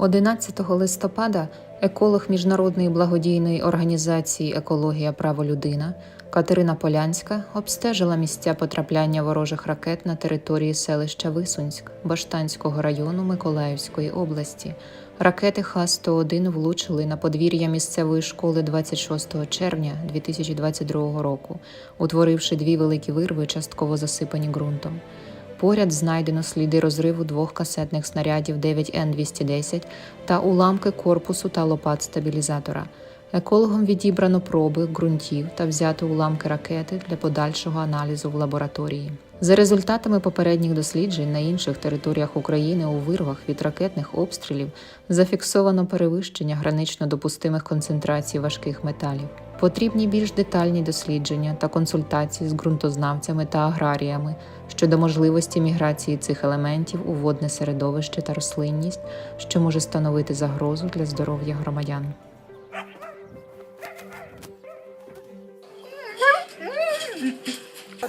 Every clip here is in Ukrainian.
11 листопада еколог міжнародної благодійної організації Екологія Право Людина Катерина Полянська обстежила місця потрапляння ворожих ракет на території селища Висунськ Баштанського району Миколаївської області. Ракети Х-101 влучили на подвір'я місцевої школи 26 червня 2022 року, утворивши дві великі вирви, частково засипані ґрунтом. Поряд знайдено сліди розриву двох касетних снарядів 9Н-210 та уламки корпусу та лопат стабілізатора. Екологом відібрано проби ґрунтів та взято уламки ракети для подальшого аналізу в лабораторії. За результатами попередніх досліджень на інших територіях України у вирвах від ракетних обстрілів зафіксовано перевищення гранично допустимих концентрацій важких металів. Потрібні більш детальні дослідження та консультації з ґрунтознавцями та аграріями щодо можливості міграції цих елементів у водне середовище та рослинність, що може становити загрозу для здоров'я громадян.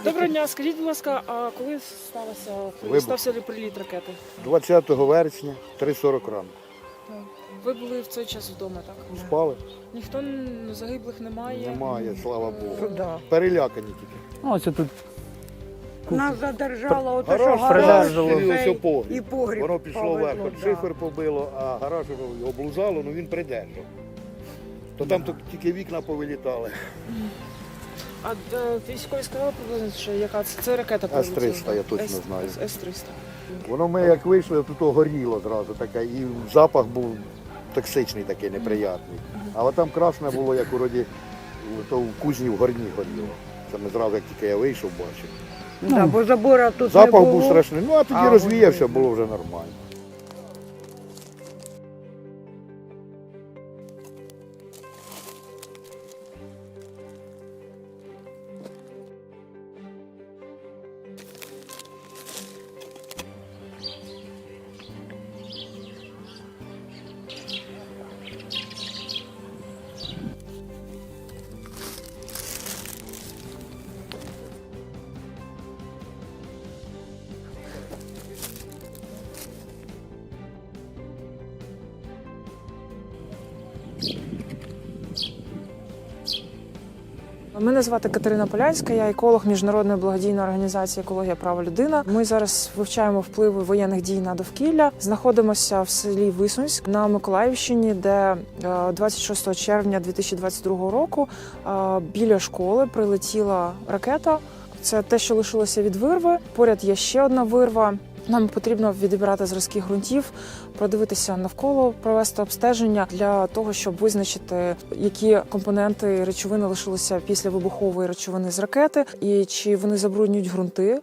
Доброго дня, скажіть, будь ласка, а коли сталося Вибух. стався приліт ракети? 20 вересня, 3.40 ранку. Ви були в цей час вдома, так? Спали? Ніхто н- загиблих немає. Немає, слава Богу. Да. Перелякані тільки. Ну, ось тут Нас задержало ото, що Гараж гараж цей, ось погріб. і погріб Воно пішло повезло, вверх, да. шифер побило, а гараж облузало, ну він придержав. То там тільки вікна повилітали. А е, військові сказали приблизно, що яка це, це ракета С-300, я точно С- знаю. С-300. Воно ми як вийшли, то, то горіло зразу таке, і запах був токсичний такий, неприятний. Але там красне було, як вроді, то в кузні в горні горіло. Це ми зразу, як тільки я вийшов, бачив. Да, бо забора тут Запах не було. був страшний. Ну а тоді А, розвіявся, було вже нормально. Мене звати Катерина Полянська, я еколог міжнародної благодійної організації Екологія Права Людина. Ми зараз вивчаємо впливи воєнних дій на довкілля. Знаходимося в селі Висунськ на Миколаївщині, де е, 26 червня 2022 року е, біля школи прилетіла ракета. Це те, що лишилося від вирви. Поряд є ще одна вирва. Нам потрібно відібрати зразки ґрунтів, продивитися навколо, провести обстеження для того, щоб визначити, які компоненти речовини лишилися після вибухової речовини з ракети, і чи вони забруднюють ґрунти,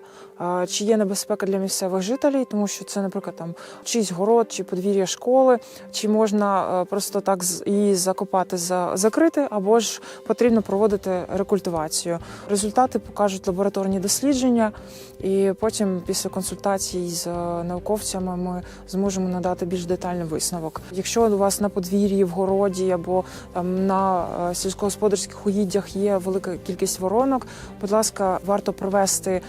чи є небезпека для місцевих жителів, тому що це, наприклад, там чийсь город чи подвір'я школи, чи можна просто так її закопати, за- закрити, або ж потрібно проводити рекультивацію. Результати покажуть лабораторні дослідження, і потім, після консультацій з е, науковцями, ми зможемо надати більш детальний висновок. Якщо у вас на подвір'ї, в городі або там на е, сільськогосподарських угіддях є велика кількість воронок, будь ласка, варто провести е,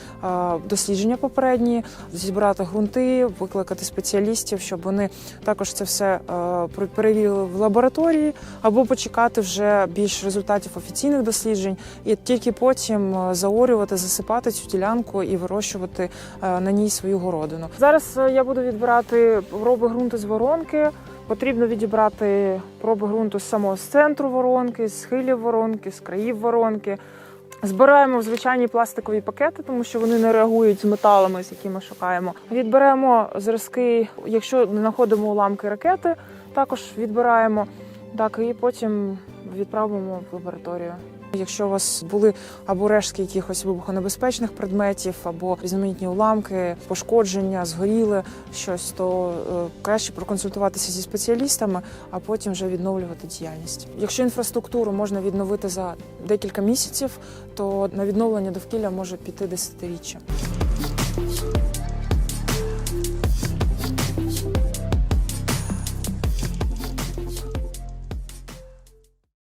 дослідження попередні, зібрати ґрунти, викликати спеціалістів, щоб вони також це все перевірили в лабораторії, або почекати вже більш результатів офіційних досліджень, і тільки потім заорювати, засипати цю ділянку і вирощувати на ній свою городину. Зараз е, я буду відбирати проби ґрунту з воронки. Потрібно відібрати проби ґрунту з самого з центру воронки, з схилів воронки, з країв воронки. Збираємо в звичайні пластикові пакети, тому що вони не реагують з металами, з якими шукаємо. Відберемо зразки, якщо знаходимо уламки ракети, також відбираємо так, і потім відправимо в лабораторію. Якщо у вас були або рештки якихось вибухонебезпечних предметів, або різноманітні уламки, пошкодження, згоріли щось, то е, краще проконсультуватися зі спеціалістами, а потім вже відновлювати діяльність. Якщо інфраструктуру можна відновити за декілька місяців, то на відновлення довкілля може піти десятиріччя.